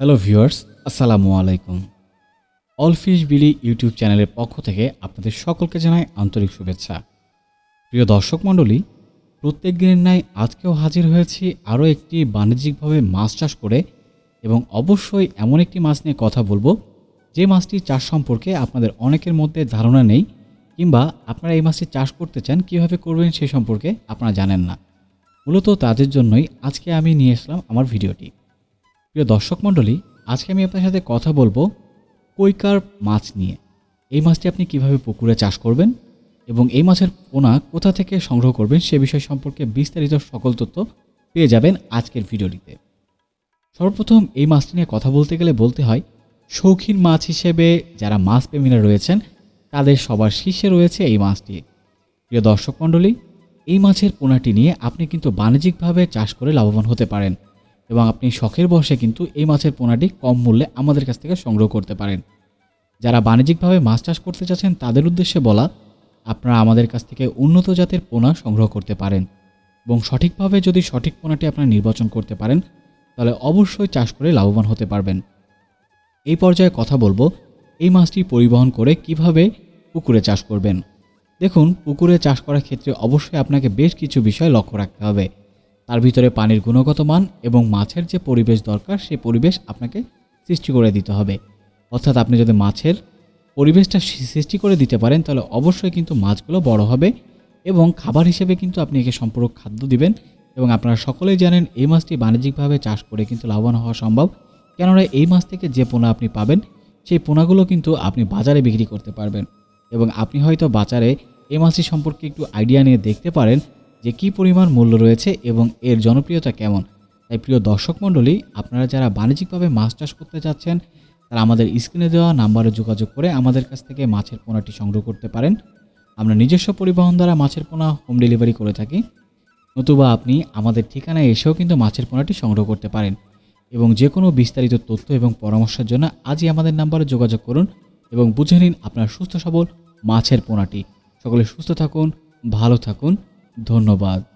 Hello viewers আসসালামু আলাইকুম। All fish বিলি ইউটিউব চ্যানেলের পক্ষ থেকে আপনাদের সকলকে জানাই আন্তরিক শুভেচ্ছা। প্রিয় দর্শক মণ্ডলী, প্রত্যেক দিনের ন্যায় আজকেও হাজির হয়েছি আরও একটি বাণিজ্যিকভাবে মাছ চাষ করে এবং অবশ্যই এমন একটি মাছ নিয়ে কথা বলব, যে মাছটি চাষ সম্পর্কে আপনাদের অনেকের মধ্যে ধারণা নেই কিংবা আপনারা এই মাছটি চাষ করতে চান, কীভাবে করবেন সে সম্পর্কে আপনারা জানেন না। মূলত তাদের জন্যই আজকে আমি নিয়ে আসলাম আমার ভিডিওটি। প্রিয় দর্শক মণ্ডলী, আজকে আমি আপনার সাথে কথা বলব কৈকার মাছ নিয়ে। এই মাছটি আপনি কীভাবে পুকুরে চাষ করবেন এবং এই মাছের পোনা কোথা থেকে সংগ্রহ করবেন সে বিষয় সম্পর্কে বিস্তারিত সকল তথ্য পেয়ে যাবেন আজকের ভিডিওটিতে। সর্বপ্রথম এই মাছটি নিয়ে কথা বলতে গেলে বলতে হয়, শৌখিন মাছ হিসেবে যারা মাছ প্রেমীরা রয়েছেন, তাদের সবার শীর্ষে রয়েছে এই মাছটি। প্রিয় দর্শক মণ্ডলী, এই মাছের পোনাটি নিয়ে আপনি কিন্তু বাণিজ্যিকভাবে চাষ করে লাভবান হতে পারেন। এবং আপনি শখের বসে কিন্তু এই মাছের পোনাটি কম মূল্যে আমাদের কাছ থেকে সংগ্রহ করতে পারেন। যারা বাণিজ্যিকভাবে মাছ চাষ করতে চাচ্ছেন, তাদের উদ্দেশ্যে বলা, আপনারা আমাদের কাছ থেকে উন্নত জাতের পোনা সংগ্রহ করতে পারেন এবং সঠিকভাবে যদি সঠিক পোনাটি আপনারা নির্বাচন করতে পারেন, তাহলে অবশ্যই চাষ করে লাভবান হতে পারবেন। এই পর্যায়ে কথা বলব, এই মাছটি পরিবহন করে কীভাবে পুকুরে চাষ করবেন। দেখুন, পুকুরে চাষ করার ক্ষেত্রে অবশ্যই আপনাকে বেশ কিছু বিষয় লক্ষ্য রাখতে হবে। তার ভিতরে পানির গুণগত মান এবং মাছের যে পরিবেশ দরকার সেই পরিবেশ আপনাকে সৃষ্টি করে দিতে হবে। অর্থাৎ আপনি যদি মাছের পরিবেশটা সৃষ্টি করে দিতে পারেন, তাহলে অবশ্যই কিন্তু মাছগুলো বড় হবে এবং খাবার হিসেবে কিন্তু আপনি একে সম্পূরক খাদ্য দিবেন এবং আপনারা সকলেই জানেন এই মাছটি বাণিজ্যিকভাবে চাষ করে কিন্তু লাভবান হওয়া সম্ভব। কেননা এই মাছ থেকে যে পোনা আপনি পাবেন, সেই পোনাগুলো কিন্তু আপনি বাজারে বিক্রি করতে পারবেন এবং আপনি হয়তো বাজারে এই মাছটি সম্পর্কে একটু আইডিয়া নিয়ে দেখতে পারেন যে কী পরিমাণ মূল্য রয়েছে এবং এর জনপ্রিয়তা কেমন। তাই প্রিয় দর্শক মণ্ডলী, আপনারা যারা বাণিজ্যিকভাবে মাছ চাষ করতে যাচ্ছেন, তারা আমাদের স্ক্রিনে দেওয়া নাম্বারে যোগাযোগ করে আমাদের কাছ থেকে মাছের পোনাটি সংগ্রহ করতে পারেন। আমরা নিজস্ব পরিবহন দ্বারা মাছের পোনা হোম ডেলিভারি করে থাকি। নতুবা আপনি আমাদের ঠিকানায় এসেও কিন্তু মাছের পোনাটি সংগ্রহ করতে পারেন এবং যে কোনো বিস্তারিত তথ্য এবং পরামর্শের জন্য আজই আমাদের নাম্বারে যোগাযোগ করুন এবং বুঝে নিন আপনার সুস্থ সবল মাছের পোনাটি। সকলে সুস্থ থাকুন, ভালো থাকুন। ধন্যবাদ।